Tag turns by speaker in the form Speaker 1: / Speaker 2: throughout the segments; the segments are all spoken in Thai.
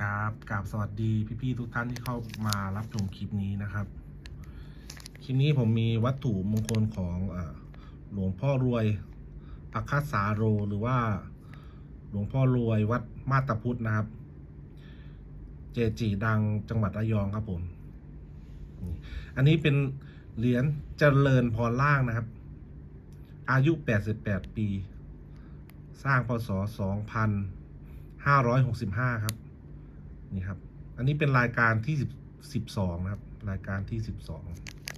Speaker 1: ครับกราบสวัสดีพี่ๆทุกท่านที่เข้ามารับชมคลิปนี้นะครับ คลิปนี้ผมมีวัตถุมงคลของอหลวงพ่อรวยอัคคสาโรหรือว่า หลวงพ่อรวยวัดมาตาพุทธนะครับ เจจีดังจังหวัดระยองครับผม อันนี้เป็นเหรียญเจริญพรล่างนะครับ อายุ 88 ปี สร้างพศ 2565 ครับ นี่ครับ อันนี้เป็นรายการที่10 12นะครับ รายการที่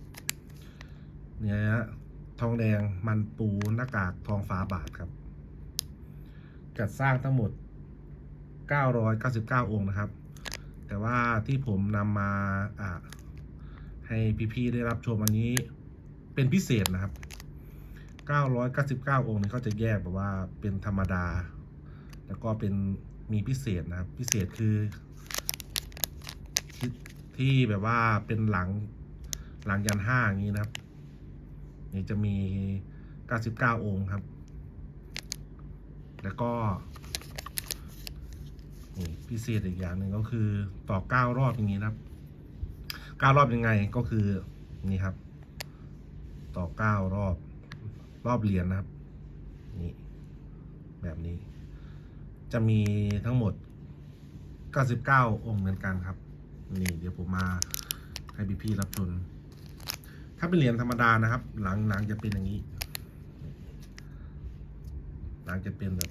Speaker 1: 12เนี่ยทองแดงมันปูหน้ากากทองฟ้าบาทครับ จัดสร้างทั้งหมด 999 องค์นะครับ แต่ว่าที่ผมนำมาอ่าให้พี่ๆได้รับชมอันนี้เป็นพิเศษนะครับ 999 องค์นี้เขาจะแยกแบบว่าเป็นธรรมดา แล้วก็เป็นมีพิเศษนะครับ พิเศษคือ ที่แบบว่าเป็นหลังหลังยันห้าอย่างนี้นะครับ นี่จะมี99องค์ครับ แล้วก็นี่พิเศษอีกอย่างหนึ่งก็คือต่อ9รอบอย่างนี้นะครับ9รอบยังไงก็คือนี่ครับ ต่อ9รอบรอบเหรียญนะครับ นี่แบบนี้ จะมีทั้งหมด 99 องค์เหมือนกันครับ นี่เดี๋ยวผมมาให้พี่พี่ๆรับชมถ้าเป็นเหรียญธรรมดานะครับ หลังหลังจะเป็นอย่างนี้ หลังจะเป็นแบบ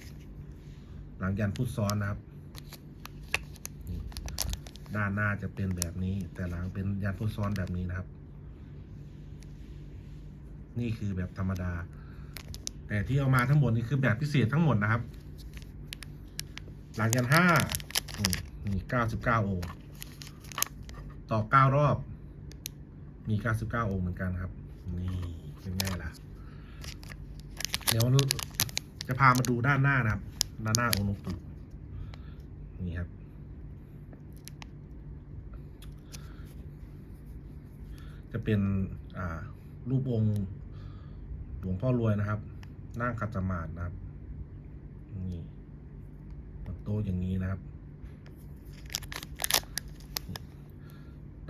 Speaker 1: หลังยันพุทธซ้อนนะครับ ด้านหน้าจะเป็นแบบนี้ แต่หลังเป็นยันพุทธซ้อนแบบนี้นะครับ นี่คือแบบธรรมดา แต่ที่เอามาทั้งหมดนี่คือแบบพิเศษทั้งหมดนะครับ หลังยันห้าอืมมีเก้าสิบเก้าอ ต่อเก้ารอบ มีเก้าสิบเก้าองค์เหมือนกันครับ นี่เป็นไงล่ะ เดี๋ยวจะพามาดูด้านหน้านะครับ ด้านหน้าองค์หลวงปู่นี่ครับ จะเป็นอ่ารูปองค์หลวงพ่อรวยนะครับ นั่งขัดสมาธินะครับ นี่บนโต๊ะอย่างนี้นะครับ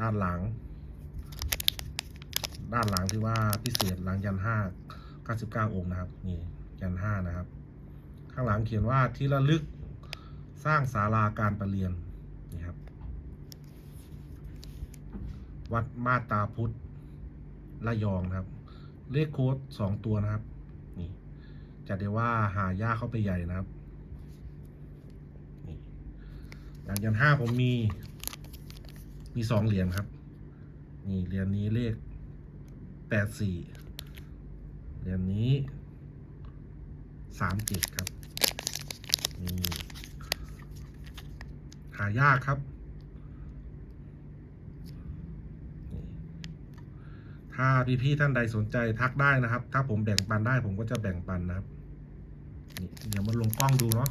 Speaker 1: ด้านหลัง ด้านหลังที่ว่าพิเศษหลังยันห้าเก้าสิบเก้าองค์นะครับนี่ยันห้านะครับ ข้างหลังเขียนว่าที่ระลึกสร้างศาลาการประเรียนนี่ครับ วัดมาตาพุทธระยองนะครับ เลขโค้ดสองตัวนะครับ นี่จะได้ว่าหายากเข้าไปใหญ่นะครับ นี่หลังยันห้าผมมี มีสองเหรียญครับ นี่เหรียญนี้เลขแปดสี่เหรียญนี้สามเจ็ดครับนี่หายากครับ ถ้าพี่ๆท่านใดสนใจทักได้นะครับ ถ้าผมแบ่งปันได้ผมก็จะแบ่งปันนะครับ เดี๋ยวมาลงกล้องดูเนาะ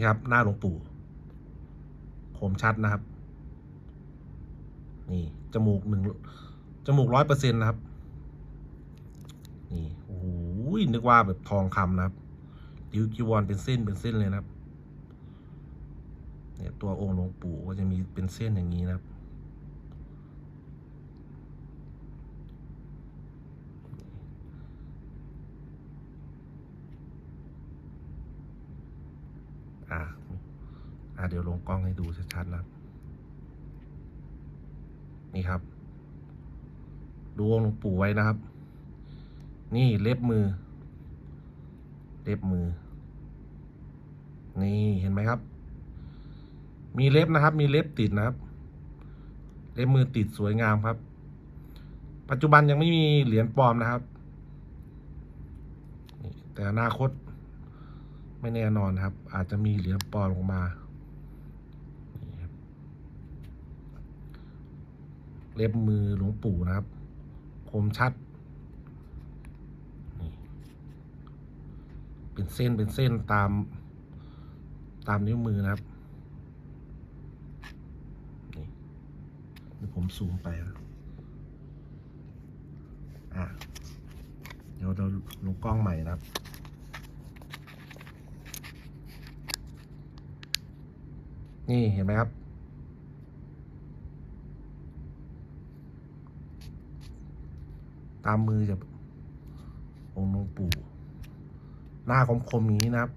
Speaker 1: นี่ครับ หน้าหลวงปู่คมชัดนะครับ นี่ จมูกหนึ่งจมูกร้อยเปอร์เซ็นต์นะครับ นี่โอ้โหนึกว่าแบบทองคำนะครับดิวจีวรเป็นเส้นเป็นเส้นเลยนะครับ เนี่ยตัวองค์หลวงปู่ก็จะมีเป็นเส้นอย่างนี้นะครับ อ่า อ่า เดี๋ยวลงกล้องให้ดูชัดๆนะครับนี่ครับ ดูองค์หลวงปู่ไว้นะครับ นี่เล็บมือ เล็บมือ นี่เห็นไหมครับ มีเล็บนะครับ มีเล็บติดนะครับ เล็บมือติดสวยงามครับ ปัจจุบันยังไม่มีเหรียญปลอมนะครับ แต่อนาคตไม่แน่นอนครับ อาจจะมีเหรียญปลอมออกมา เล็บมือหลวงปู่นะครับ คมชัด เป็นเส้นเป็นเส้นตามตามนิ้วมือนะครับ นี่ผมซูมไปนะอะ เดี๋ยวเราลงกล้องใหม่นะครับนี่เห็นไหมครับ ตามมือจะองค์หลวงปู่ หน้าคมๆอย่างนี้นะครับ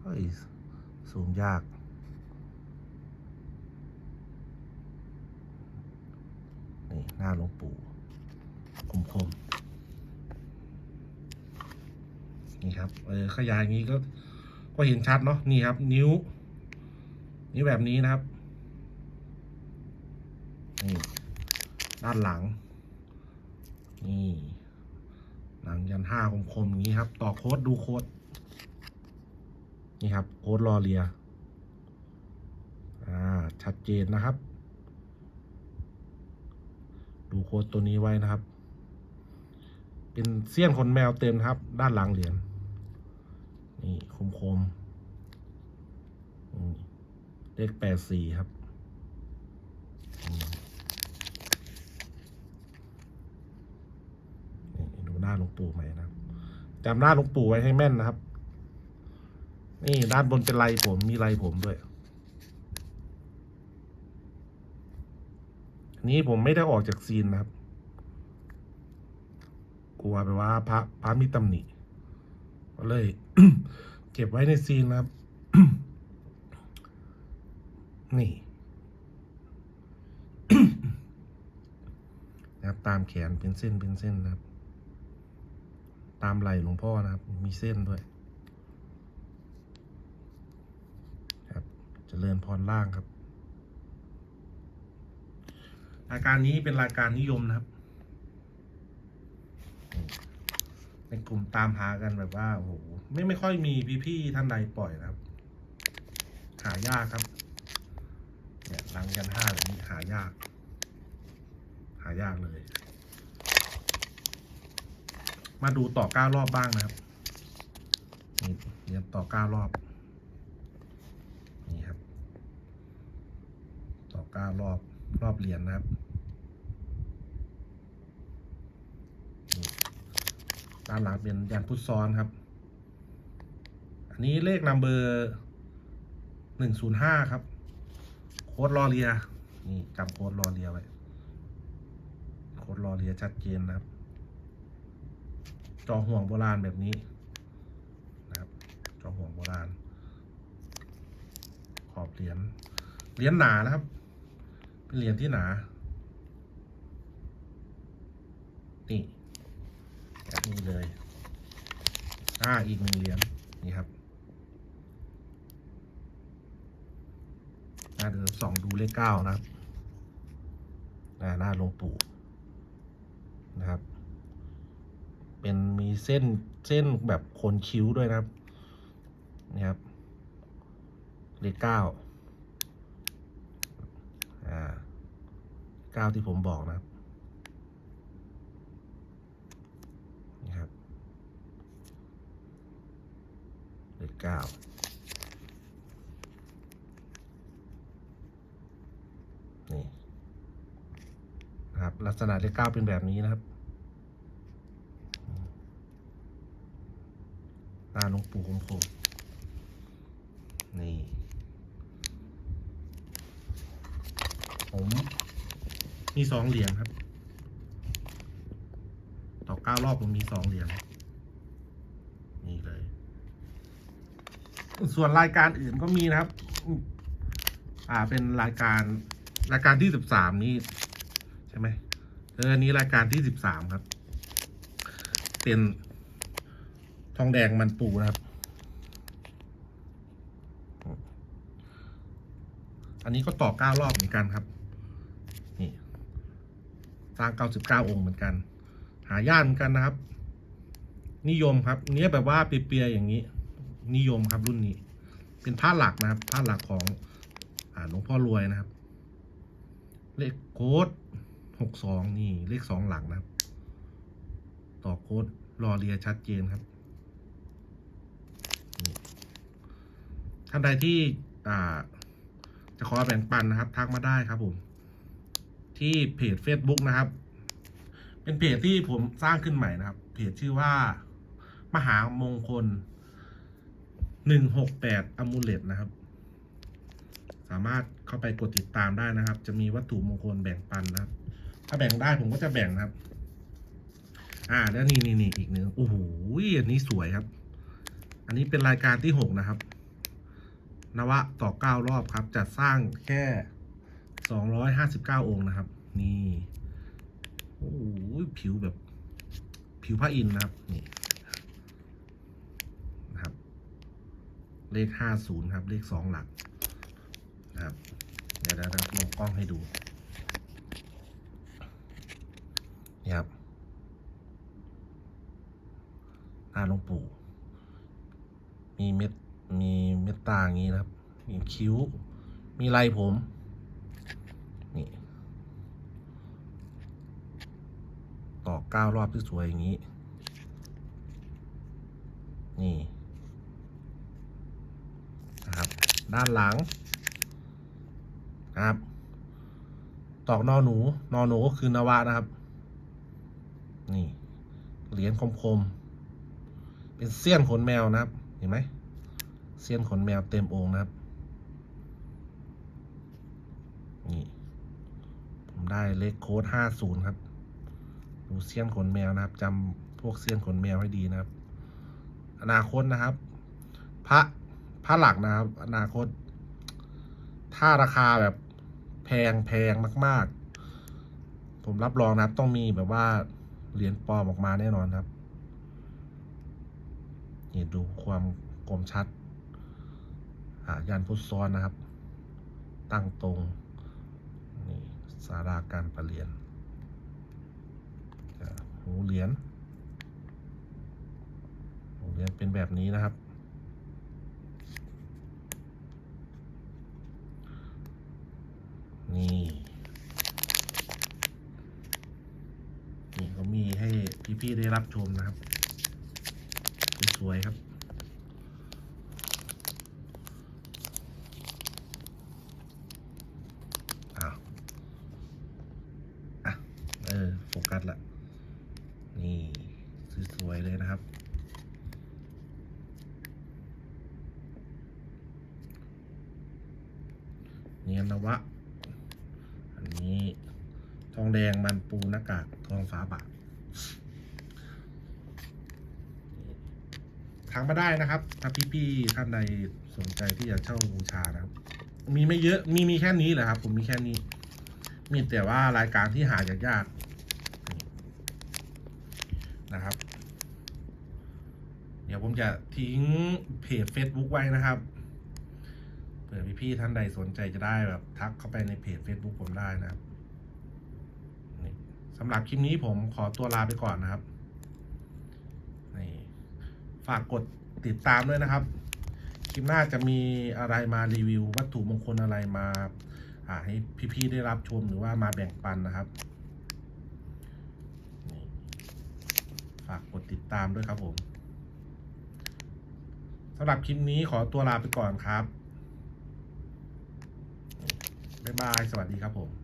Speaker 1: เฮ้ยสูงยากนี่หน้าหลวงปู่คมๆนี่ครับเออขยายอย่างนี้ก็ก็เห็นชัดเนาะนี่ครับ นิ้ว นิ้วแบบนี้นะครับ นี่ ด้านหลัง นี่ หลังยันห้าคมๆอย่างนี้ครับ ต่อโค้ดดูโค้ดนี่ครับ โค้ดรอเรีย อ่า ชัดเจนนะครับ ดูโค้ดตัวนี้ไว้นะครับ เป็นเสี้ยนขนแมวเต็มครับ ด้านหลังเหรียญ นี่คมคมเลขแปดสี่ครับอืมนี่ดู หน้าหลวงปู่ใหมนะครับจำหน้าหลวงปู่ไว้ให้แม่นนะครับ นี่ด้านบนเป็นลายผมมีลายผมด้วยนนี้ผมไม่ได้ออกจากซีนนะครับ กลัวไปว่าพระพระมีตำหนิก็เลย เก็บไว้ในซีนนะครับ นี่นะครับตามแขนเป็นเส้นเป็นเส้นนะครับ ตามไหลหลวงพ่อนะครับ มีเส้นด้วย ครับเจริญพรล่างครับ รายการนี้เป็นรายการนิยมนะครับในกลุ่มตามหากันแบบว่าโอ้โหไม่ไม่ค่อยมีพี่ๆท่านใดปล่อยนะครับ หายากครับ เนี่ยรังกันห้าแบบนี้หายาก หายากเลย มาดูต่อเก้ารอบบ้างนะครับนี่เรียนต่อเก้ารอบ นี่ครับ ต่อเก้ารอบรอบเหรียญนะครับด้านหลังเป็นยันพุทซ้อนครับ อันนี้เลขนัมเบอร์หนึ่งศูนย์ห้าครับ โค้ดรอเรีย นี่จำโค้ดรอเรียไว้ โค้ดรอเรียชัดเจนนะครับ จอห่วงโบราณแบบนี้นะครับจอห่วงโบราณ ขอบเหรียญเหรียญหนานะครับ เป็นเหรียญที่หนานี่แบบนี้เลยอ่าอีกหนึ่งเหรียญนี่ครับน่าเดินส่องดูเลขเก้านะครับอ่าหน้าลงปู่นะครับ เป็นมีเส้นเส้นแบบโคนคิ้วด้วยนะครับนี่ครับเลขเก้าอ่าเก้าที่ผมบอกนะครับนี่ครับเลขเก้านี่นะครับลักษณะเลขเก้าเป็นแบบนี้นะครับอืมหน้าหลวงปู่คมคมนี่ ผมมีสองเหรียญครับ ต่อเก้ารอบผมมีสองเหรียญนี่เลย ส่วนรายการอื่นก็มีนะครับ อ่าเป็นรายการรายการที่สิบสามนี้ ใช่ไหมเออนนี้รายการที่สิบสามครับ เป็น ทองแดงมันปูนะครับ อันนี้ก็ต่อเก้ารอบเหมือนกันครับ นี่สร้างเก้าสิบเก้าองค์เหมือนกัน หายากเหมือนกันนะครับ นิยมครับ เนี้ยแบบว่าเปียๆอย่างนี้ นิยมครับรุ่นนี้ เป็นผ้าหลักนะครับผ้าหลักของหลวงพ่อรวยนะครับ เลขโค้ดหกสองนี่เลขสองหลักนะครับ ต่อโค้ดรอเรียชัดเจนครับ ท่านใดที่อ่าจะขอแบ่งปันนะครับ ทักมาได้ครับผม ที่เพจ Facebook นะครับ เป็นเพจที่ผมสร้างขึ้นใหม่นะครับ เพจชื่อว่า มหามงคลหนึ่งหกแปดอมูเลตนะครับ สามารถเข้าไปกดติดตามได้นะครับ จะมีวัตถุมงคลแบ่งปันนะครับ ถ้าแบ่งได้ผมก็จะแบ่งนะครับ อ่า แล้วนี่นี่นี่อีกหนึ่งโอ้โหอันนี้สวยครับ อันนี้เป็นรายการที่หกนะครับ นวะต่อเก้ารอบครับ จัดสร้างแค่สองร้อยห้าสิบเก้าองค์นะครับ นี่โอ้โหผิวแบบผิวพระอินทร์นะครับ นี่นะครับ เลขห้าศูนย์ครับ เลขสองหลักนะครับ เดี๋ยวเดี๋ยวเดี๋ยวลงกล้องให้ดูนี่ครับหน้าหลวงปู่มีเม็ด มีเม็ดตาอย่างนี้นะครับ มีคิ้ว มีลายผม นี่ ต่อเก้ารอบที่สวยอย่างนี้ นี่ นะครับ ด้านหลัง นะครับ ตอกนอหนู นอหนูก็คือนวะนะครับ นี่ เหรียญคมๆ เป็นเสี้ยนขนแมวนะครับ เห็นไหม เสี้ยนขนแมวเต็มองค์นะครับ นี่ ผมได้เลขโค้ดห้าศูนย์ครับ ดูเสี้ยนขนแมวนะครับจำพวกเสี้ยนขนแมวให้ดีนะครับ อนาคตนะครับ พระพระหลักนะครับ อนาคต ถ้าราคาแบบแพงแพงมาก ๆ ผมรับรองนะครับต้องมีแบบว่าเหรียญปลอมออกมาแน่นอนครับนี่ดูความคมชัด อ่ายันพุทธซ้อนนะครับ ตั้งตรงนี่สาราการประเรียนอ่าหูเหรียญหูเหรียญเป็นแบบนี้นะครับ นี่นี่เขามีให้พี่ๆได้รับชมนะครับ สวยๆครับ อ้าวอะ เออ โฟกัสละ นี่สวยๆเลยนะครับ เนียนนวะ อันนี้ทองแดงมันปูหน้ากากทองฟ้าบาททางมาได้นะครับ ถ้าพี่ๆท่านใดสนใจที่จะเช่าบูชานะครับ มีไม่เยอะ มีมีแค่นี้แหละครับ ผมมีแค่นี้ มีแต่ว่ารายการที่หายากๆ นะครับ เดี๋ยวผมจะทิ้งเพจ Facebook ไว้นะครับเผื่อพี่ๆท่านใดสนใจจะได้แบบทักเข้าไปในเพจ Facebook ผมได้นะครับนี่สำหรับคลิปนี้ผมขอตัวลาไปก่อนนะครับนี่ฝากกดติดตามด้วยนะครับ คลิปหน้าจะมีอะไรมารีวิว วัตถุมงคลอะไรมาให้พี่ๆได้รับชมหรือว่ามาแบ่งปันนะครับนี่ฝากกดติด ตามด้วยครับผมสำหรับคลิปนี้ขอตัวลาไปก่อนครับ บ๊ายบาย สวัสดีครับผม